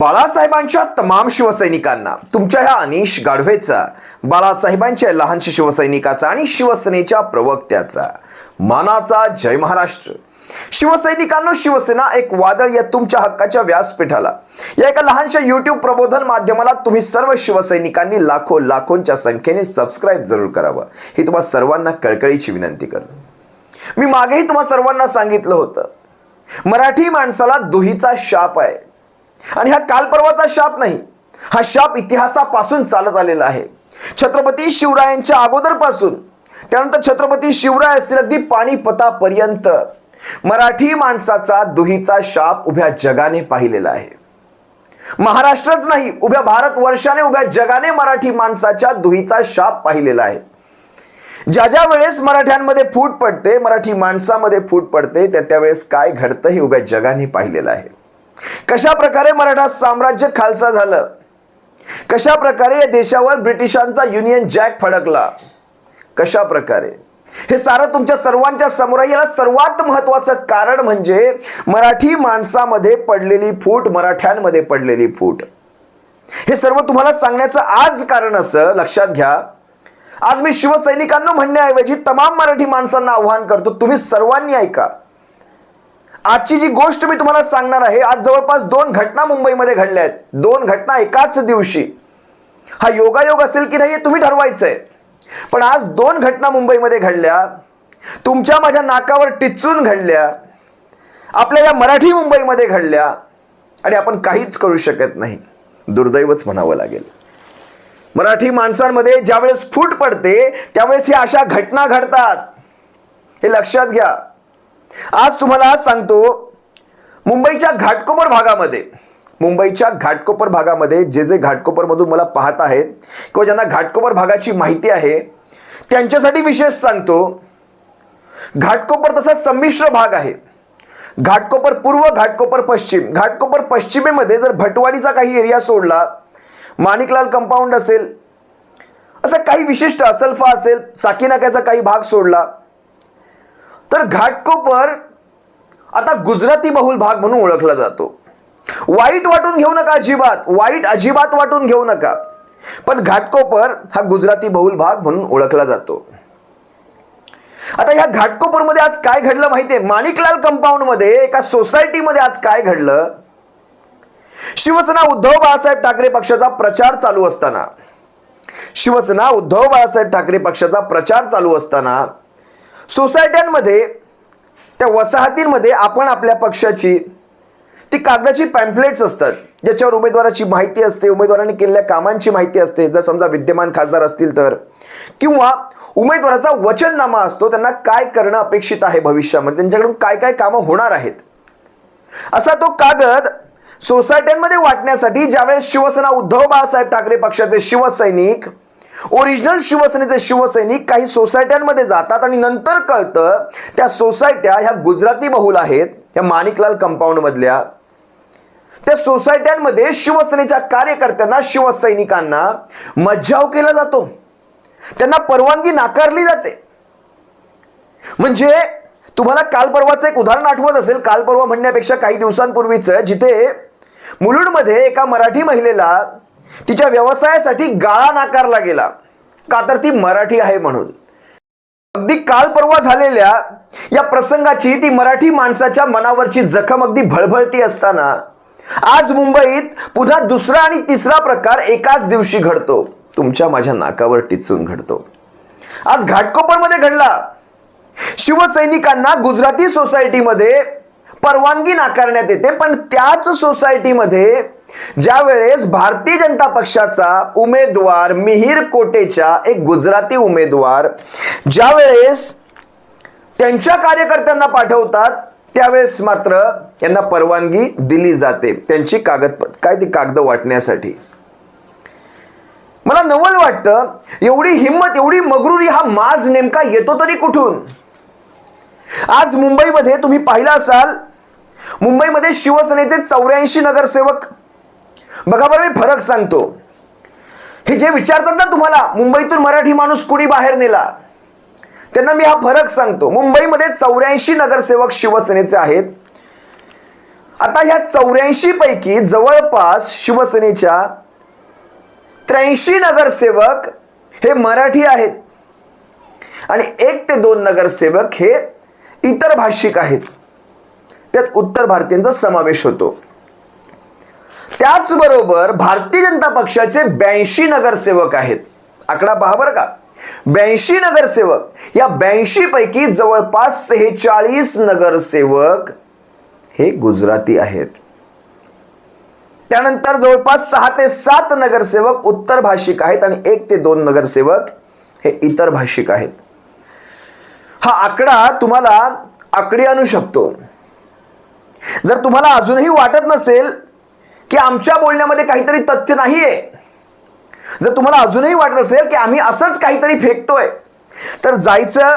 बाळासाहेबांच्या तमाम शिवसैनिकांना तुमच्या ह्या अनिश गाढवेचा बाळासाहेबांच्या लहानशा शिवसैनिकाचा आणि शिवसेनेच्या प्रवक्त्याचा. मानाचा जय महाराष्ट्र. शिवसैनिकांनो शिवसेना एक वादळ या तुमच्या हक्काच्या व्यासपीठाला. या एका लहानशा युट्यूब प्रबोधन माध्यमाला तुम्ही सर्व शिवसैनिकांनी लाखो लाखोंच्या संख्येने सबस्क्राईब जरूर करावं. ही तुम्हा सर्वांना कळकळीची विनंती करतो. मी मागेही तुम्हा सर्वांना सांगितलं होतं. मराठी माणसाला दुहीचा शाप आहे. आणि हा कालपर्वाचा शाप नाही. हा शाप इतिहासापासून चालत आलेला आहे. छत्रपती शिवरायांच्या अगोदरपासून. त्यानंतर छत्रपती शिवराय असतील अगदी पाणीपतापर्यंत. मराठी माणसाचा दुहीचा शाप उभ्या जगाने पाहिलेला आहे. महाराष्ट्रच नाही उभ्या भारतवर्षाने उभ्या जगाने मराठी माणसाच्या दुहीचा शाप पाहिलेला आहे. ज्या ज्या वेळेस मराठ्यांमध्ये फूट पडते मराठी माणसामध्ये फूट पडते त्या त्यावेळेस काय घडतं हे उभ्या जगाने पाहिलेलं आहे. कशा प्रकारे मराठा साम्राज्य खालसा झालं? कशा प्रकारे या देशावर ब्रिटिशांचा युनियन जॅक फडकला? कशा प्रकारे हे सारं तुमच्या सर्वांच्या समोर याला सर्वात महत्वाचं कारण म्हणजे मराठी माणसामध्ये पडलेली फूट मराठ्यांमध्ये पडलेली फूट. हे सर्व तुम्हाला सांगण्याचं आज कारण असं लक्षात घ्या. आज मी शिवसैनिकांना म्हणण्याऐवजी तमाम मराठी माणसांना आव्हान करतो. तुम्ही सर्वांनी ऐका. आजची जी गोष्ट मी तुम्हाला सांगणार आहे आज जवळपास दोन घटना मुंबईमध्ये घडल्या आहेत. दोन घटना एकाच दिवशी. हा योगायोग असेल की नाही हे तुम्ही ठरवायचंय. पण आज दोन घटना मुंबईमध्ये घडल्या. तुमच्या माझ्या नाकावर टिचून घडल्या. आपल्या या मराठी मुंबईमध्ये घडल्या. आणि आपण काहीच करू शकत नाही. दुर्दैवच म्हणावं लागेल. मराठी माणसांमध्ये ज्यावेळेस फूट पडते त्यावेळेस ह्या अशा घटना घडतात. हे लक्षात घ्या. आज तुम्हाला आज सांगतो मुंबईच्या घाटकोपर भागामध्ये मुंबईच्या घाटकोपर भागामध्ये जे जे घाटकोपरमधून मला पाहत आहेत किंवा ज्यांना घाटकोपर भागाची माहिती आहे त्यांच्यासाठी विशेष सांगतो घाटकोपर तसा संमिश्र भाग आहे. घाटकोपर पूर्व घाटकोपर पश्चिम. घाटकोपर पश्चिमेमध्ये जर भटवाडीचा काही एरिया सोडला माणिकलाल कंपाऊंड असेल असं काही विशिष्ट असल्फा असेल साकीनाक्याचा काही भाग सोडला तर घाटकोपर आता गुजराती बहुल भाग म्हणून ओळखला जातो. वाईट वाटून घेऊ नका अजिबात. वाईट अजिबात वाटून घेऊ नका. पण घाटकोपर हा गुजराती बहुल भाग म्हणून ओळखला जातो. आता ह्या घाटकोपरमध्ये आज काय घडलं माहितीये? माणिकलाल कंपाऊंडमध्ये एका सोसायटीमध्ये आज काय घडलं? शिवसेना उद्धव बाळासाहेब ठाकरे पक्षाचा प्रचार चालू असताना. शिवसेना उद्धव बाळासाहेब ठाकरे पक्षाचा प्रचार चालू असताना सोसायट्यांमध्ये त्या वसाहतींमध्ये आपण आपल्या पक्षाची ती कागदाची पॅम्पलेट्स असतात ज्याच्यावर उमेदवाराची माहिती असते उमेदवाराने केलेल्या कामांची माहिती असते. जर समजा विद्यमान खासदार असतील तर. किंवा उमेदवाराचा वचननामा असतो त्यांना काय करणं अपेक्षित आहे भविष्यामध्ये? त्यांच्याकडून काय काय कामं होणार आहेत? असा तो कागद सोसायट्यांमध्ये वाटण्यासाठी ज्यावेळेस शिवसेना उद्धव बाळासाहेब ठाकरे पक्षाचे शिवसैनिक ओरिजिनल शिवसेनेचे शिवसैनिक काही सोसायट्यांमध्ये जातात आणि नंतर कळतं त्या सोसायट्या ह्या गुजराती बहुल आहेत या माणिकलाल कंपाऊंड मधल्या. त्या सोसायट्यांमध्ये शिवसेनेच्या कार्यकर्त्यांना शिवसैनिकांना मज्जाव केला जातो. त्यांना परवानगी नाकारली जाते. म्हणजे तुम्हाला काल परवाचं एक उदाहरण आठवत असेल काल परवा म्हणण्यापेक्षा काही दिवसांपूर्वीचं जिथे मुलुंडमध्ये एका मराठी महिलेला तिच्या व्यवसायासाठी गाळा नाकारला गेला. का तर ती मराठी आहे म्हणून. अगदी काल परवा झालेल्या या प्रसंगाची ती मराठी माणसाच्या मनावरची जखम अगदी भळभळती असताना आज मुंबईत पुन्हा दुसरा आणि तिसरा प्रकार एकाच दिवशी घडतो. तुमच्या माझ्या नाकावर टिचून घडतो. आज घाटकोपरमध्ये घडला. शिवसैनिकांना गुजराती सोसायटीमध्ये परवानगी नाकारण्यात येते पण त्याच सोसायटीमध्ये ज्या वेळेस भारतीय जनता पक्षाचा उमेदवार मिहीर कोटेच्या एक गुजराती उमेदवार ज्या वेळेस त्यांच्या कार्यकर्त्यांना पाठवतात त्यावेळेस मात्र यांना परवानगी दिली जाते. त्यांची कागद काय ती कागद वाटण्यासाठी? मला नवल वाटतं एवढी हिंमत एवढी मगरुरी हा माज नेमका येतो तरी कुठून? आज मुंबईमध्ये तुम्ही पाहिला असाल मुंबईमध्ये शिवसेनेचे चौऱ्याऐंशी नगरसेवक बघा बरं मी फरक सांगतो. हे जे विचारतात ना तुम्हाला मुंबईतून मराठी माणूस कुणी बाहेर नेला? त्यांना मी हा फरक सांगतो. मुंबईमध्ये चौऱ्याऐंशी नगरसेवक शिवसेनेचे आहेत. आता ह्या चौऱ्याऐंशी पैकी जवळपास शिवसेनेच्या त्र्याऐंशी नगरसेवक हे मराठी आहेत. आणि एक ते दोन नगरसेवक हे इतर भाषिक आहेत. त्यात उत्तर भारतीयांचा समावेश होतो. त्याचबरोबर भारतीय जनता पक्षाचे ब्याऐंशी नगरसेवक आहेत. आकडा पहा बरं का. ब्याऐंशी नगरसेवक. या ब्याऐंशी पैकी जवळपास सेहेचाळीस नगरसेवक हे गुजराती आहेत. त्यानंतर जवळपास सहा ते सात नगरसेवक उत्तर भाषिक आहेत आणि एक ते दोन नगरसेवक हे इतर भाषिक आहेत. हा आकडा तुम्हाला आकडी आणू शकतो. जर तुम्हाला अजूनही वाटत नसेल की आमच्या बोलण्यामध्ये काहीतरी तथ्य नाहीये. जर तुम्हाला अजूनही वाटत असेल की आम्ही असंच काहीतरी फेकतोय तर जायचं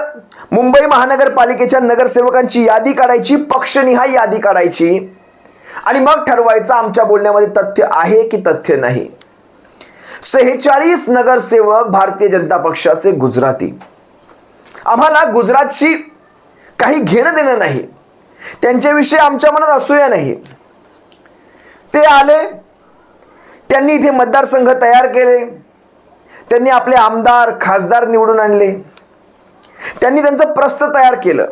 मुंबई महानगरपालिकेच्या नगरसेवकांची यादी काढायची पक्षनिहाय यादी काढायची आणि मग ठरवायचं आमच्या बोलण्यामध्ये तथ्य आहे की तथ्य नाही. सेहेचाळीस नगरसेवक भारतीय जनता पक्षाचे गुजराती. आम्हाला गुजरातशी काही घेणं देणं नाही. त्यांच्याविषयी आमच्या मनात असूया नाही. ते आले. त्यांनी इथे मतदारसंघ तयार केले. त्यांनी आपले आमदार खासदार निवडून आणले. त्यांनी त्यांचं प्रस्त तयार केलं.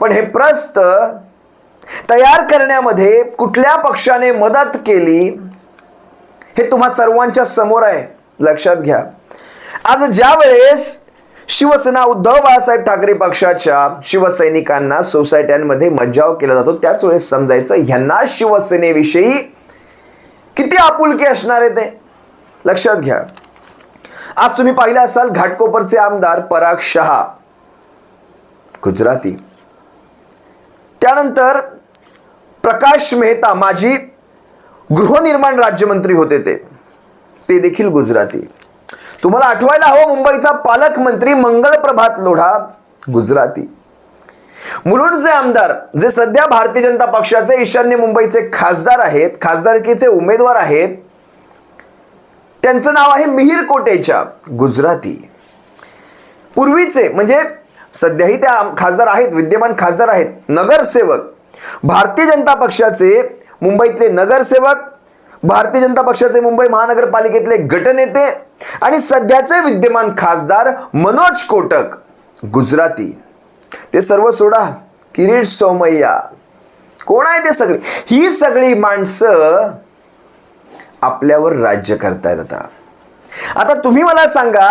पण हे प्रस्त तयार करण्यामध्ये कुठल्या पक्षाने मदत केली हे तुम्हा सर्वांच्या समोर आहे. लक्षात घ्या. आज ज्या वेळेस शिवसेना उद्धव बाळासाहेब ठाकरे पक्षाच्या शिवसैनिकांना सोसायट्यांमध्ये मज्जाव केला जातो. त्याच वेळेस समजायचं ह्यांना शिवसेनेविषयी किती आपुलकी असणार आहे ते? लक्षात घ्या. आज तुम्ही पाहिलं असाल घाटकोपरचे आमदार पराग शहा गुजराती. त्यानंतर प्रकाश मेहता माजी गृहनिर्माण राज्यमंत्री होते ते. ते देखील गुजराती. तुम्हाला आठवायला हवं मुंबईचा पालकमंत्री मंगल प्रभात लोढा गुजराती. मुलुंडचे आमदार जे सध्या भारतीय जनता पक्षाचे ईशान्य मुंबईचे खासदार आहेत खासदारकीचे उमेदवार आहेत त्यांचं नाव आहे मिहीर कोटेच्या गुजराती. पूर्वीचे म्हणजे सध्याही त्या आम- खासदार आहेत विद्यमान खासदार आहेत नगरसेवक. भारतीय जनता पक्षाचे मुंबईतले नगरसेवक भारतीय जनता पक्षाचे मुंबई महानगरपालिकेतले गटनेते आणि सध्याचे विद्यमान खासदार मनोज कोटक गुजराती. ते सर्व सोडा किरीट सोमय्या. कोण आहे ते सगळे? ही सगळी माणसं आपल्यावर राज्य करतायत आता. आता तुम्ही मला सांगा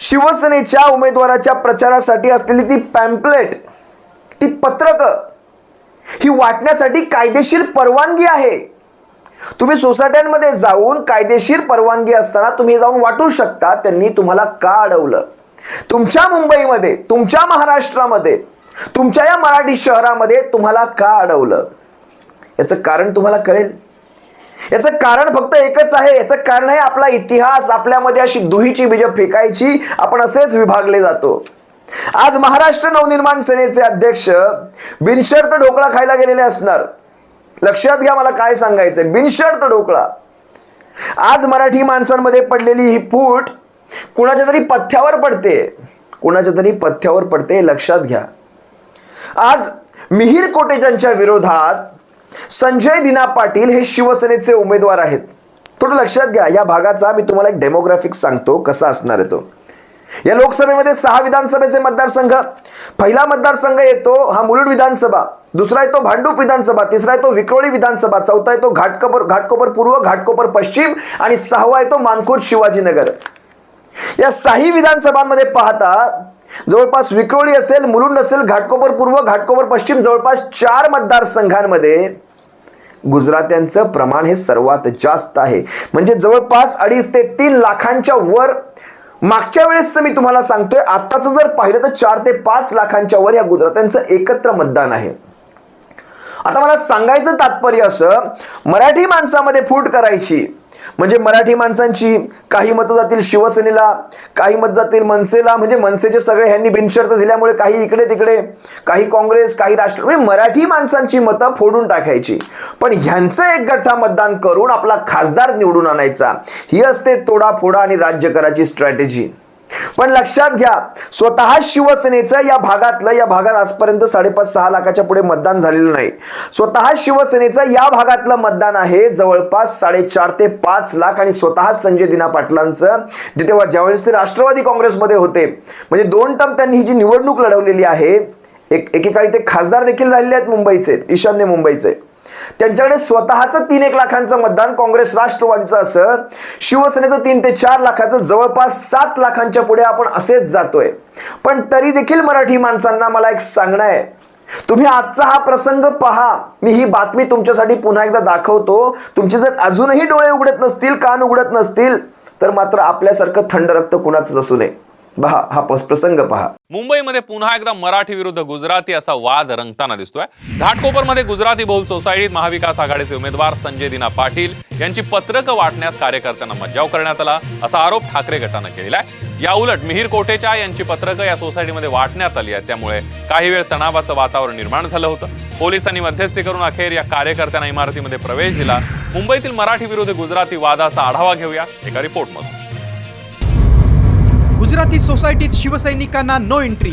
शिवसेनेच्या उमेदवाराच्या प्रचारासाठी असलेली ती पॅम्पलेट ती पत्रक ही वाटण्यासाठी कायदेशीर परवानगी आहे. तुम्ही सोसायट्यांमध्ये जाऊन कायदेशीर परवानगी असताना तुम्ही जाऊन वाटू शकता त्यांनी तुम्हाला का अडवलं? तुमच्या मुंबईमध्ये तुमच्या महाराष्ट्रामध्ये तुमच्या या मराठी शहरामध्ये तुम्हाला का अडवलं? याचं कारण तुम्हाला कळेल. याचं कारण फक्त एकच आहे. याचं कारण आहे आपला इतिहास. आपल्यामध्ये अशी दुहीची बीज फेकायची आपण असेच विभागले जातो. आज महाराष्ट्र नवनिर्माण सेनेचे अध्यक्ष बिनशर्त ढोकळा खायला गेलेले असणार. लक्षात घ्या मला काय सांगायचंय. बिनशर्त ढोकळा. आज मराठी माणसांमध्ये पडलेली ही फूट कुणाच्या तरी पथ्यावर पडते. कुणाच्या तरी पथ्यावर पडते लक्षात घ्या. आज मिहीर कोटेजांच्या विरोधात संजय दिना पाटील हे शिवसेनेचे उमेदवार आहेत. थोडं लक्षात घ्या या भागाचा मी तुम्हाला एक डेमोग्राफिक सांगतो कसा असणार आहे तो. या लोकसभेमध्ये सहा विधानसभेचे मतदारसंघ. पहिला मतदारसंघ येतो हा मुलुड विधानसभा. दुसरा येतो भांडूप विधानसभा. तिसरा येतो विक्रोळी विधानसभा. चौथा येतो घाटकोपर घाटकोपर पूर्व घाटकोपर पश्चिम आणि सहावा येतो मानखुर्द शिवाजीनगर. या साही विधानसभांमध्ये पाहता जवळपास विक्रोळी असेल मुलुंड असेल घाटकोपर पूर्व घाटकोपर पश्चिम जवळपास चार मतदारसंघांमध्ये गुजरात्यांचं प्रमाण हे सर्वात जास्त आहे. म्हणजे जवळपास अडीच ते तीन लाखांच्या वर मागच्या वेळेस मी तुम्हाला सांगतोय आत्ताचं जर पाहिलं तर चार ते पाच लाखांच्या वर या गुजरात्यांचं एकत्र मतदान आहे. आता मला सांगायचं तात्पर्य असं मराठी माणसामध्ये फूट करायची. म्हणजे मराठी माणसांची काही मतं जातील शिवसेनेला काही मत जातील मनसेला म्हणजे मनसेचे सगळे ह्यांनी बिनशर्त दिल्यामुळे काही इकडे तिकडे काही काँग्रेस काही राष्ट्र म्हणजे मराठी माणसांची मतं फोडून टाकायची. पण ह्यांचं एक गठ्ठा मतदान करून आपला खासदार निवडून आणायचा. ही असते तोडाफोडा आणि राज्य करायची स्ट्रॅटेजी पण लक्षात घ्या स्वतः शिवसेनेचं या भागातलं या भागात आजपर्यंत साडेपाच सहा लाखाच्या पुढे मतदान झालेलं नाही. स्वतः शिवसेनेचं या भागातलं मतदान आहे जवळपास साडेचार ते पाच लाख आणि स्वतः संजय दिना पाटलांचं. जे तेव्हा ज्यावेळेस ते राष्ट्रवादी काँग्रेसमध्ये होते. म्हणजे दोन टर्म त्यांनी ही जी निवडणूक लढवलेली आहे एक एकेकाळी ते खासदार देखील राहिलेले आहेत मुंबईचे ईशान्य मुंबईचे. त्यांच्याकडे स्वतःचं तीन एक लाखांचं मतदान काँग्रेस राष्ट्रवादीचं असं शिवसेनेचं तीन ते चार लाखाचं जवळपास सात लाखांच्या पुढे आपण असेच जातोय. पण तरी देखील मराठी माणसांना मला एक सांगणं आहे. तुम्ही आजचा हा प्रसंग पहा. मी ही बातमी तुमच्यासाठी पुन्हा एकदा दाखवतो. तुमचे जर अजूनही डोळे उघडत नसतील कान उघडत नसतील तर मात्र आपल्यासारखं थंड रक्त कुणाच असू नये. पहा हा पस- प्रसंग पहा. मुंबईमध्ये पुन्हा एकदा मराठी विरुद्ध गुजराती असा वाद रंगताना दिसतोय. घाटकोपरमध्ये गुजराती बोल सोसायटीत महाविकास आघाडीचे उमेदवार संजय दिना पाटील यांची पत्रकं वाटण्यास कार्यकर्त्यांना मज्जाव करण्यात आला असा आरोप ठाकरे गटानं केलेला आहे. या उलट मिहीर कोटेचा यांची पत्रकं या सोसायटीमध्ये वाटण्यात आली आहेत. त्यामुळे काही वेळ तणावाचं वातावरण निर्माण झालं होतं. पोलिसांनी मध्यस्थी करून अखेर या कार्यकर्त्यांना इमारतीमध्ये प्रवेश दिला. मुंबईतील मराठी विरुद्ध गुजराती वादाचा आढावा घेऊया. एका रिपोर्टमधून. गुजराती सोसायटीत शिवसैनिकांना नो एंट्री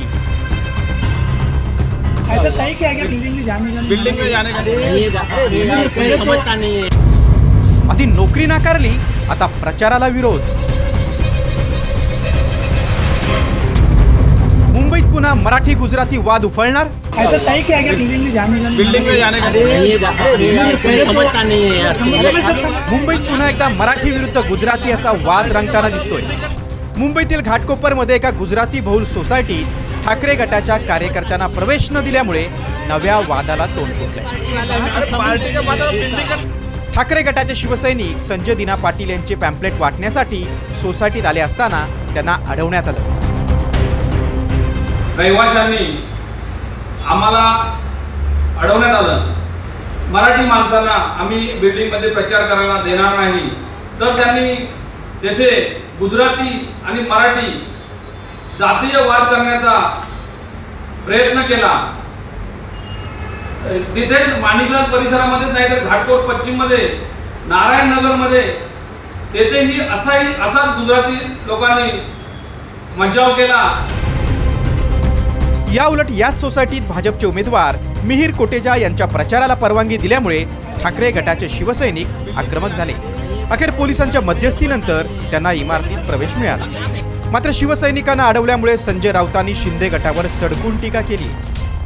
ऐसा तय किया गया बिल्डिंग में जाने का बिल्डिंग में जाने का नहीं। पहले तो- समझता नहीं है। आधी नोकरी नाकारली आता प्रचाराला विरोध. मुंबईत पुन्हा मराठी गुजराती वाद उफळणार? ऐसा तय किया गया बिल्डिंग में जाने का बिल्डिंग में जाने का नहीं। पहले तो- समझता नहीं है समुद्र में सब सब- मुंबईत पुन्हा एकदा मराठी विरुद्ध गुजराती असा वाद रंगताना दिसतोय. मुंबईतील घाटकोपरमध्ये एका गुजराती बहुल सोसायटीत ठाकरे गटाच्या कार्यकर्त्यांना प्रवेश न दिल्यामुळे नव्या वादाला तोंड फुटलंय. ठाकरे गटाचे शिवसैनिक संजय दिना पाटील यांचे पॅम्पलेट वाटण्यासाठी सोसायटीत आले असताना त्यांना अडवण्यात आलं. रहिवाशांनी आम्हाला अडवण्यात आलं. मराठी माणसांना आम्ही बिल्डिंगमध्ये प्रचार करायला देणार नाही. तर त्यांनी तेथे गुजराती आणि मराठी जातीय वाद करण्याचा प्रयत्न केला. तिथे माणिकनाथ परिसरामध्ये नाही तर घाटकोट पश्चिममध्ये नारायणनगरमध्ये तेथेही असाही असाच गुजराती लोकांनी मज्जाव केला. या उलट याच सोसायटीत भाजपचे उमेदवार मिहीर कोटेजा यांच्या प्रचाराला परवानगी दिल्यामुळे ठाकरे गटाचे शिवसैनिक आक्रमक झाले. अखेर पोलिसांच्या मध्यस्थीनंतर त्यांना इमारतीत प्रवेश मिळाला. मात्र शिवसैनिकांना अडवल्यामुळे संजय राऊतांनी शिंदे गटावर सडकून टीका केली.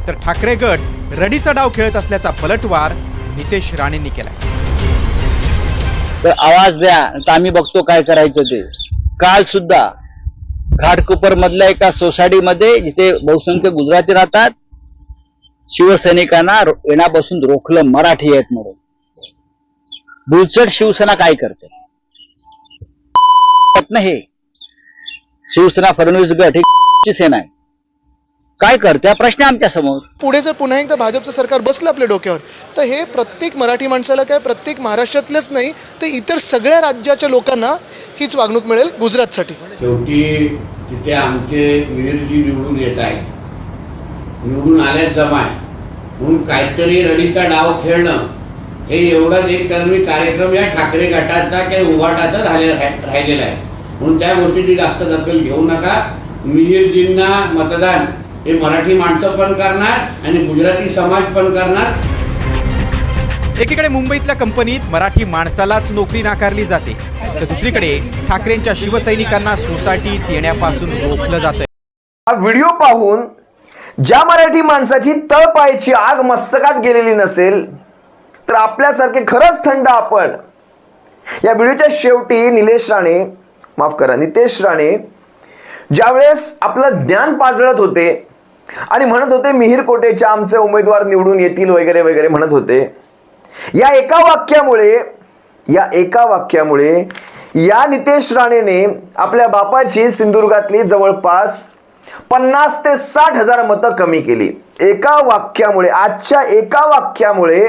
तर ठाकरे गट रडीचा डाव खेळत असल्याचा पलटवार नितेश राणेंनी केला तर आवाज द्या तर आम्ही बघतो काय करायचं ते. काल सुद्धा घाटकोपर मधल्या एका सोसायटीमध्ये जिथे बहुसंख्य गुजराती राहतात शिवसैनिकांना येण्यापासून रोखलं मराठी आहेत म्हणून. बुलचट शिवसेना काय करते? हे. शिवसेना फडणवीस गट ही सेना आहे. काय करते? हा प्रश्न आहे आमच्यासमोर. पुढे जर पुन्हा एकदा भाजपचं सरकार बसलं आपल्या डोक्यावर तर हे प्रत्येक मराठी माणसाला काय प्रत्येक महाराष्ट्रातलेच नाही तर इतर सगळ्या राज्याच्या लोकांना हीच वागणूक मिळेल गुजरातसाठी. शेवटी तिथे आमचे मिहिरजी निवडून येत आहे निवडून आल्याच जमाय. म्हणून काहीतरी रडीचा डाव खेळणं हे एवढंच एक कर्मी कार्यक्रम या ठाकरे गटाचा काही उभाटाचा राहिलेला आहे. म्हणून त्या गोष्टीची जास्त दखल घेऊ नका. मिहिरजींना मतदान हे मराठी माणसं पण करणार आणि गुजराती समाज पण करणार. एकीकडे मुंबईतल्या कंपनीत मराठी माणसालाच नोकरी नाकारली जाते तर दुसरीकडे ठाकरेंच्या शिवसैनिकांना सोसायटीत येण्यापासून रोखलं जातं हा व्हिडिओ पाहून ज्या मराठी माणसाची तळपायाची आग मस्तकात गेलेली नसेल तर आपल्यासारखे खरंच थंड आपण. या व्हिडिओच्या शेवटी निलेश राणे माफ करा नितेश राणे ज्यावेळेस आपलं ज्ञान पाजळत होते आणि म्हणत होते मिहीर कोटेचे आमचे उमेदवार निवडून येतील वगैरे वगैरे म्हणत होते. या एका वाक्यामुळे या एका वाक्यामुळे या नितेश राणेने आपल्या बापाची सिंधुदुर्गातली जवळपास पन्नास ते साठ हजार मतं कमी केली. एका वाक्यामुळे आजच्या एका वाक्यामुळे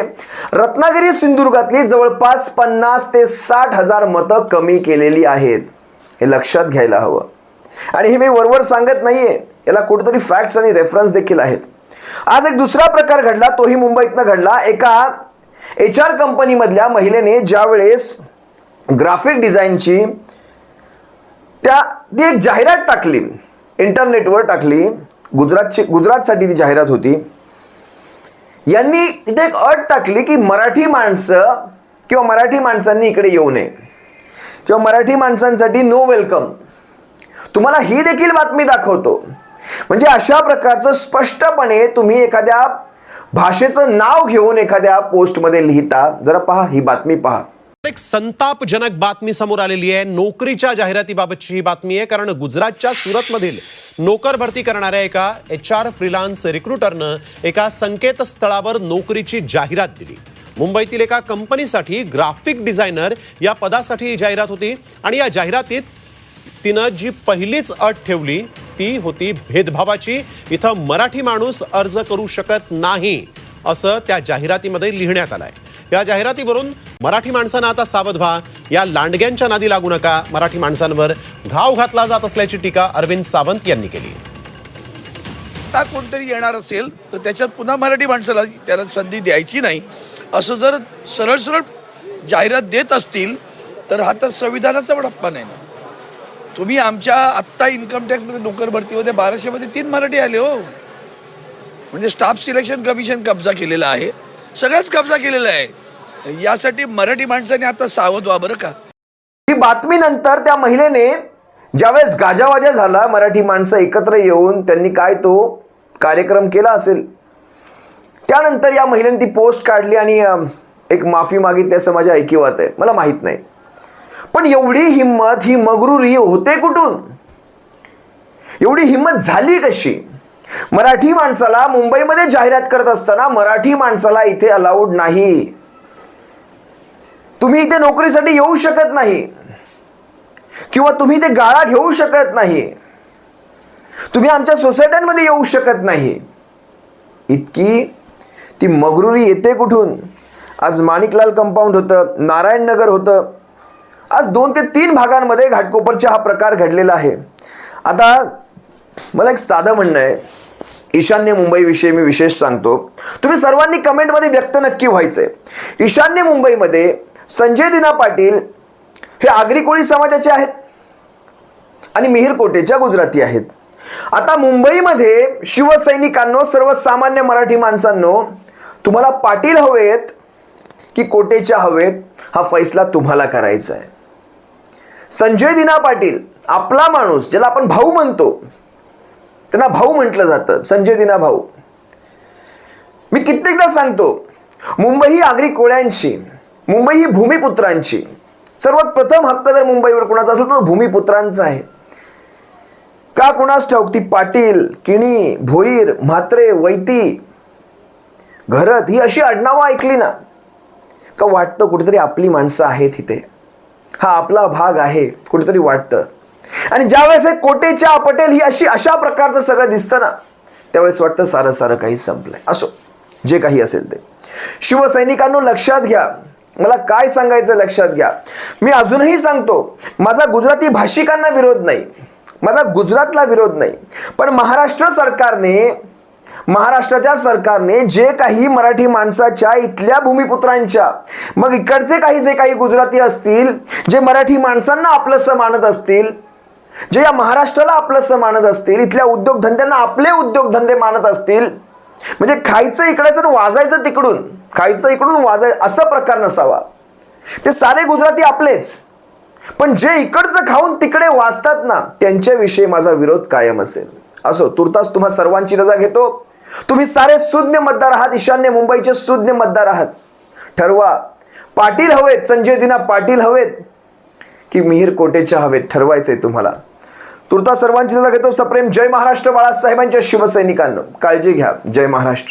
रत्नागिरी सिंधुदुर्गातली जवळपास पन्नास ते साठ हजार मतं कमी केलेली आहेत. हे लक्षात घ्यायला हवं. आणि हे मी वरवर सांगत नाहीये. याला कुठेतरी फॅक्ट्स आणि रेफरन्स देखील आहेत. आज एक दुसरा प्रकार घडला तोही मुंबईतनं घडला. एका एच आर कंपनीमधल्या महिलेने ज्यावेळेस ग्राफिक डिझाईनची त्या ती एक जाहिरात टाकली इंटरनेटवर टाकली गुजरातची गुजरातसाठी ती जाहिरात होती. यांनी तिथे एक अट टाकली की मराठी माणसं किंवा मराठी माणसांनी इकडे येऊ नये. किंवा मराठी माणसांसाठी नो वेलकम तुम्हाला ही देखील बातमी दाखवतो. म्हणजे अशा प्रकारचं स्पष्टपणे तुम्ही एखाद्या भाषेचं नाव घेऊन एखाद्या पोस्टमध्ये लिहिता. जरा पहा ही बातमी पहा. एक संतापजनक बातमी समोर आलेली आहे. नोकरीच्या जाहिरातीबाबतची ही बातमी आहे कारण गुजरातच्या सुरतमधील नोकर भरती करणाऱ्या एका एच आर फ्रीलान्स रिक्रुटरनं एका संकेतस्थळावर नोकरीची जाहिरात दिली. मुंबईतील एका कंपनीसाठी ग्राफिक डिझायनर या पदासाठी ही जाहिरात होती आणि या जाहिरातीत तिनं जी पहिलीच अट ठेवली ती होती भेदभावाची. इथं मराठी माणूस अर्ज करू शकत नाही असं त्या जाहिरातीमध्ये लिहिण्यात आलं आहे या जाहिरातीवरून मराठी माणसांना आता सावध व्हा. या लांडग्यांच्या नादी लागू नका. मराठी माणसांवर घाव घातला जात असल्याची टीका अरविंद सावंत यांनी केली. आता कोणतरी येणार असेल तर त्याच्यात पुन्हा मराठी माणसाला त्याला संधी द्यायची नाही. असं जर सरळ सरळ जाहिरात देत असतील तर हा तर संविधानाचा बडप्पा नाही ना. तुम्ही आमच्या आत्ता इन्कम टॅक्समध्ये नोकर भरतीमध्ये बाराशेमध्ये तीन मराठी आले हो. म्हणजे स्टाफ सिलेक्शन कमिशन कब्जा केलेला आहे. सगळ्याच कब्जा केलेला आहे. यासाठी मराठी माणसाने आता सावध व्हा बरं का? ही बातमीनंतर त्या महिलेने ज्यावेळेस गाजावाजा झाला मराठी माणसं एकत्र येऊन त्यांनी काय तो कार्यक्रम केला असेल? त्यानंतर या महिलेने ती पोस्ट काढली आणि एक माफी मागितली असं माझ्या ऐकिवात आहे मला माहीत नाही. पण एवढी हिंमत ही मगरूरी होते कुठून? एवढी हिंमत झाली कशी? मराठी माणसाला मुंबईमध्ये जाहिरात करत असताना मराठी माणसाला इथे अलाउड नाही. तुम्ही इथे नोकरीसाठी येऊ शकत नाही. किंवा तुम्ही ते गाळा घेऊ शकत नाही. तुम्ही आमच्या सोसायट्यांमध्ये येऊ शकत नाही. इतकी ती मगरुरी येते कुठून? आज माणिकलाल कंपाऊंड होतं नारायणनगर होतं. आज दोन ते तीन भागांमध्ये घाटकोपरचा हा प्रकार घडलेला आहे. आता मला एक साधं म्हणणं आहे. ईशान्य मुंबईविषयी मी विशेष सांगतो. तुम्ही सर्वांनी कमेंटमध्ये व्यक्त नक्की व्हायचंय. ईशान्य मुंबईमध्ये संजय दिना पाटील हे आगरी कोळी समाजाचे आहेत. आणि मिहीर कोटेच्या गुजराती आहेत. आता मुंबईमध्ये शिवसैनिकांनो सर्वसामान्य मराठी माणसांनो तुम्हाला पाटील हवेत की कोटेच्या हवेत हा फैसला तुम्हाला करायचा आहे संजय दिना पाटील आपला माणूस ज्याला आपण भाऊ म्हणतो त्यांना भाऊ म्हटलं जातं. संजय दिना भाऊ. मी कित्येकदा सांगतो मुंबई ही आगरी कोळ्यांची मुंबई ही भूमिपुत्रांची. सर्वात प्रथम हक्क जर मुंबईवर कोणाचा असेल तर तो भूमिपुत्रांचा आहे. का कुणास ठाऊक ती पाटील किणी भोईर म्हात्रे वैती घरत ही अशी आडनावं ऐकली ना का वाटतं कुठेतरी आपली माणसं आहेत इथे. हा आपला भाग आहे कुठेतरी वाटतं. आणि ज्यावेळेस हे कोटेच्या पटेल ही अशी अशा प्रकारचं सगळं दिसतं ना त्यावेळेस वाटतं सारं सारं काही संपलंय. असो जे काही असेल ते. शिवसैनिकांनो लक्षात घ्या. मला काय सांगायचं लक्षात घ्या. मी अजूनही सांगतो माझा गुजराती भाषिकांना विरोध नाही. माझा गुजरातला विरोध नाही. पण महाराष्ट्र सरकारने महाराष्ट्राच्या सरकारने जे काही मराठी माणसाच्या इथल्या भूमिपुत्रांच्या मग इकडचे काही जे काही गुजराती असतील जे मराठी माणसांना आपलंसं मानत असतील जे या महाराष्ट्राला आपलंसं मानत असतील इथल्या उद्योगधंद्यांना आपले उद्योगधंदे मानत असतील म्हणजे खायचं इकडायचं आणि वाजायचं तिकडून खायचं इकडून वाजाय असा प्रकार नसावा. ते सारे गुजराती आपलेच. पण जे इकडचं खाऊन तिकडे वाचतात ना त्यांच्याविषयी माझा विरोध कायम असेल. असो तुर्तास तुम्हा सर्वांची रजा घेतो. तुम्ही सारे सुज्ञ मतदार आहात ईशान्य मुंबईचे सुज्ञ मतदार आहात. ठरवा. पाटील हवेत संजय दिना पाटील हवेत. की मिहीर कोटेच्या हवेत ठरवायचंय तुम्हाला. तुर्ता सर्वांची रजा घेतो. सप्रेम जय महाराष्ट्र बाळासाहेबांच्या शिवसैनिकांना. काळजी घ्या. जय महाराष्ट्र.